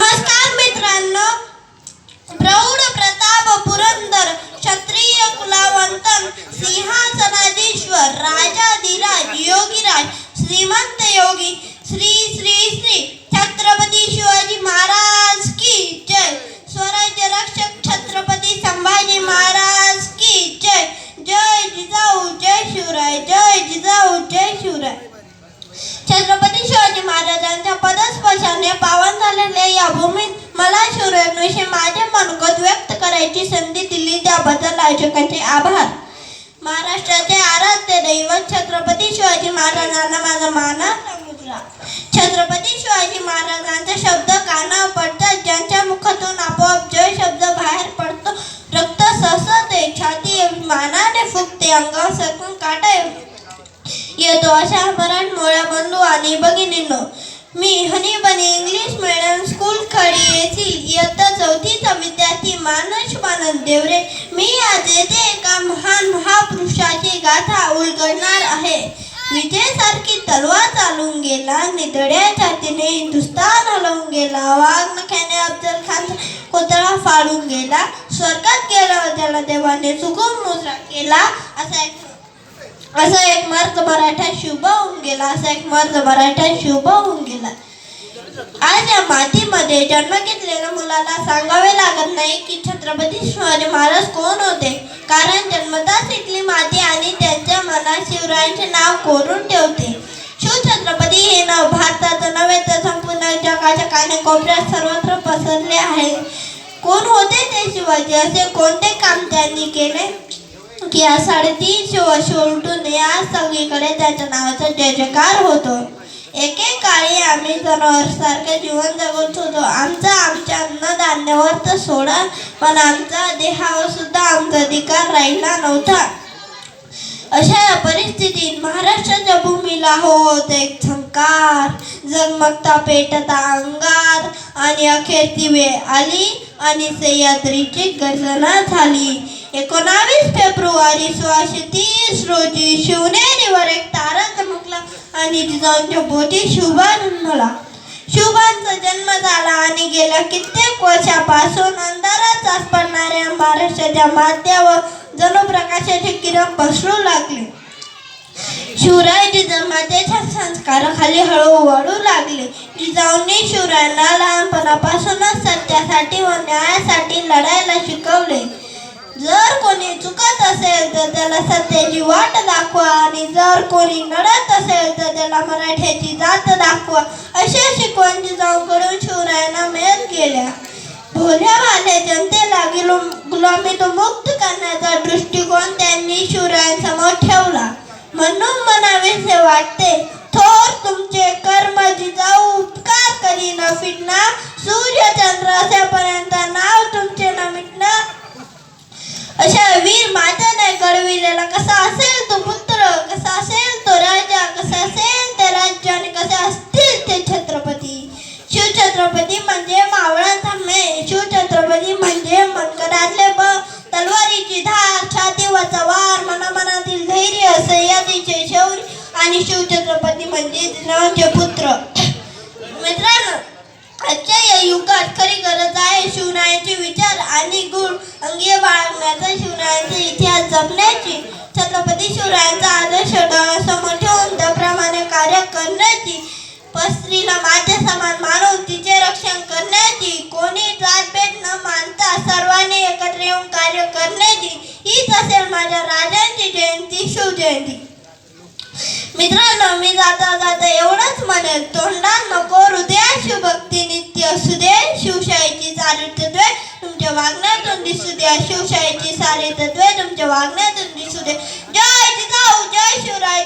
नमस्कार मित्रांनो. प्रौढ प्रताप पुरंदर क्षत्रिय कुलावंत सिंहासनाधीश्वर राजाधिराज योगीराज श्रीमंत योगी श्री मला शौर्याविषयी माझे मनगत व्यक्त करायची संधी दिली त्याबद्दल आयोजकांचे आभार. महाराष्ट्राचे आराध्य दैवत छत्रपती शिवाजी महाराजांना माझा माना मुजरा छत्रपती शिवाजी महाराजांचा शब्द कानावर पडतात ज्यांच्या मुखातून आपोआप जय शब्द बाहेर पडतो. रक्त ससते छाती मानाने फुगते अंगावर सरकून काटा येतो. येतो अशा मराठमोळ्या बंधू आणि भगिनींनो मी honey bunny English medium school Khadi येथील इयत्ता चौथीचा विद्यार्थी मानस मानंद देवरे. मी आज येथे एका महान महापुरुषाची गाथा उलगडणार आहे. विजयसारखी तलवार चालून गेला निधड्या छातीने हिंदुस्तान हलवून गेला. वाघ नख्याने अफजल खान कोतळा फाडून गेला. स्वर्गात गेला त्याला देवाने चुकून मुजरा केला. असा एक असा एक मर्द मराठा शुभ होऊन गेला असा एक मर्द मराठा शुभ होऊन गेला. आज या मातीमध्ये जन्म घेतलेल्या मुलाला सांगावे लागत नाही की छत्रपती शिवाजी महाराज कोण होते. कारण जन्मताच इथली माती आणि त्यांच्या मनात शिवरायांचे नाव कोरून ठेवते. शिवछत्रपती हे नाव भारतात नव्हे तर संपूर्ण जगाच्या कानाकोपऱ्यात सर्वत्र पसरले आहे. कोण होते ते शिवाजी? असे कोणते काम त्यांनी केले? की या साडेतीनशे वर्ष उलटून या सगळीकडे त्याच्या नावाचा जय जयकार होतो. एकेकाळी आम्ही जनावरसारखे जीवन जगत होतो आमचा आमच्या अन्नधान्यावर तर सोडा पण आमचा देहावर सुद्धा आमचा अधिकार राहिला नव्हता. अशा या परिस्थितीत महाराष्ट्राच्या भूमीला हो होत एक झंकार. जगमगता पेटता अंगार. आणि अखेर ती वेळ आली आणि सह्याद्रीची गर्जना झाली. एकोणावीस फेब्रुवारी सोळाशे तीस रोजी शिवनेरीवर एक तारा चमकला आणि जिजाऊंच्या भोवती शुभा जन्मला शुभांचा जन्म झाला आणि गेल्या कित्येक वर्षापासून अंधारात पडणाऱ्या महाराष्ट्राच्या माध्यावर जणू प्रकाशाचे किरण पसरू लागले. शिवराय जिजामातेच्या संस्काराखाली हळू वाढू लागले. जिजाऊंनी शिवरायांना लहानपणापासून असेल तर त्याला सत्याची वाट दाखवा आणि जर कोणी नडत असेल तर त्याला मराठ्याची जात दाखवा. अशा शिकवण जिजाऊकडून शिवरायांना मिळत गेल्या भोल्या भाल्या जनतेला गिलो गुलामीतून मुक्त करण्याचा दृष्टिकोन त्यांनी शिवरायांसमोर ठेवला. म्हणून म्हणावेसे वाटते थोर तुमचे कर्म जिजाऊ उपकार करी न फिटना सूर्य चंद्र असेपर्यंत नाव तुमचे न मिटणार. वीर माताने घडविलेला कसा असेल तो पुत्र कसा असेल तो राजा कसा असेल ते राज्य आणि कसे असतील ते छत्रपती. शिवछत्रपती म्हणजे मावळांचा मे शिवछत्रपती म्हणजे मनकरातले ब तलवारीची धार छातीवरचा वार मनामनातील धैर्य सह्यादीचे शौर्य आणि शिवछत्रपती म्हणजे पुत्र. मित्रांनो आजच्या या खरी गरज आहे. शिवरायांचे विचार आणि गुण अंगी बाळगण्याचा शिवरायांचा इतिहास जपण्याची. छत्रपती शिवरायांचा आदर्श डोळ्यासमोर ठेवून त्याप्रमाणे कार्य करण्याची. पस्त्रीला माझ्या समान मानून तिचे रक्षण करण्याची. कोणी जातभेद न मानता सर्वांनी एकत्र येऊन कार्य करण्याची. हीच असेल माझ्या राजांची जयंती शिवजयंती मित्रांनो मी जात सारी तत्वे तुमच्या वागण्यातून दिसू दे जय जिजाऊ जय शिवराय